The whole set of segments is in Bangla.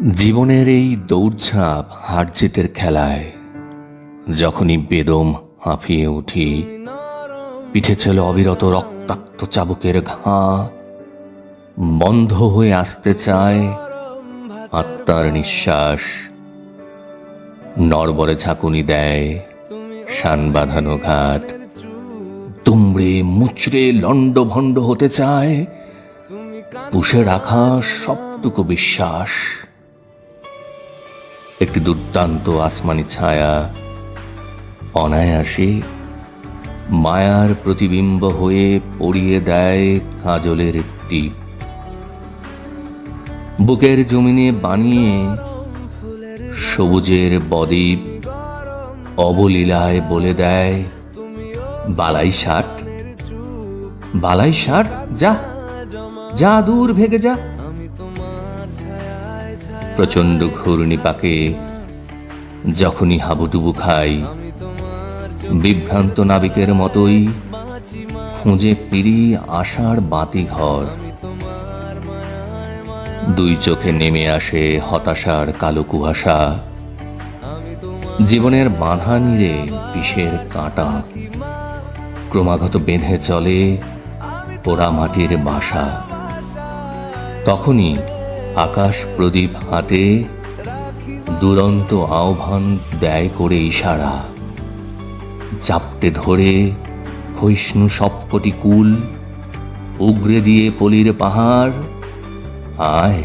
জীবনের এই দৌড়ঝাঁপ হার জিতের খেলায়, যখনই বেদম হাঁফিয়ে উঠি, পিঠে ছিল অবিরত রক্তাক্ত চাবুকের ঘা, বন্ধ হয়ে আসতে চায় আত্মার নিঃশ্বাস। নরবরে ঝাঁকুনি দেয় শান বাঁধানো ঘাট। তুমড়ে মুচড়ে লণ্ড ভণ্ড হতে চায়, পুষে রাখা সবটুকু বিশ্বাস। একটি দুর্দান্ত আসমানি ছায়া, অনায়াসে মায়ার প্রতিবিম্ব হয়ে পড়িয়ে দেয় কাজলের টিপ। বুকের জমিনে বানিয়ে সবুজের বদ্বীপ অবলীলায় বলে দেয়, বালাই ষাট বালাই ষাট, যা যা দূর ভেগে যা। প্রচণ্ড ঘূর্ণিপাকে যখনই হাবুডুবু খাই, বিভ্রান্ত নাবিকের মতোই খুঁজে ফিরি আশার বাতি ঘর। দুই চোখে নেমে আসে হতাশার কালো কুয়াশা। জীবনের বাঁধা নিরে বিষের কাঁটা। ক্রমাগত বেঁধে চলে পোড়া মাটির বাসা। তখনই আকাশ প্রদীপ হাতে দুরন্ত আহ্বান দেয় করে ইশারা। চাপটে ধরে ক্ষয়িষ্ণু সবকটি কুল উগরে দিয়ে পলির পাহাড়। আয়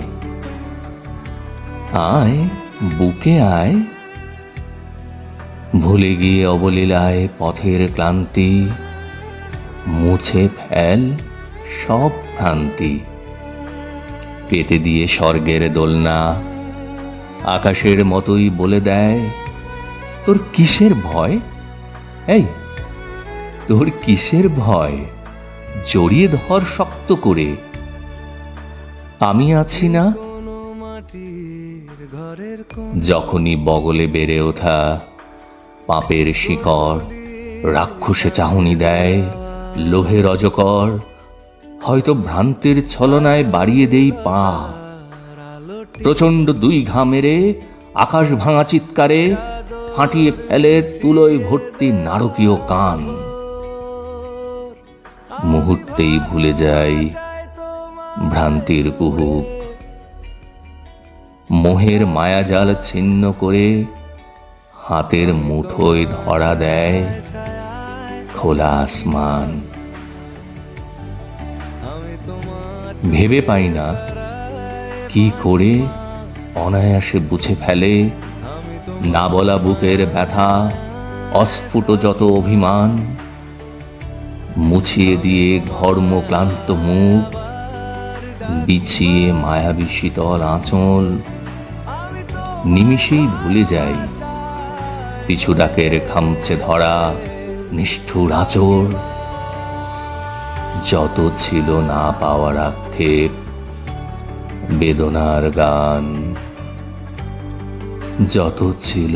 আয়, বুকে আয়। ভুলে গিয়ে অবলীলায় পথের ক্লান্তি মুছে ফেল সব ভ্রান্তি। পেতে দিয়ে স্বর্গের দোলনা আকাশের মতোই বলে দেয়, তোর কিসের ভয়? এই, তোর কিসের ভয়? জড়িয়ে ধর শক্ত করে। আমি আছি না? যখনই বগলে বেড়ে ওঠা পাপের শিকড়, রাক্ষসে চাহনি দেয় লোহের অজকর হয়তো ভ্রান্তির ছলনায় বাড়িয়ে দেই পা। প্রচণ্ড দুই ঘা মেরে, আকাশ ভাঙা চিৎকারে ফাটিয়ে ফেলে তুলোয় ভর্তি নারকীয় কান। মুহূর্তেই ভুলে যাই ভ্রান্তির কুহুক। মোহের মায়াজাল ছিন্ন করে হাতের মুঠোয় ধরা দেয় খোলা আসমান। ভেবে পাই না কি করে অনায়াসে বুঝে ফেলে না বলা বুকের ব্যথা, অস্ফুট যত অভিমান, মুছিয়ে দিয়ে ঘর্ম ক্লান্ত মুখ, বিছিয়ে মায়াবী শীতল আঁচল, নিমিষেই ভুলে যাই পিছু ডাকের খামচে ধরা নিষ্ঠুর আচর যত ছিল না পাওয়ার আক্ষেপ বেদনার গান যত ছিল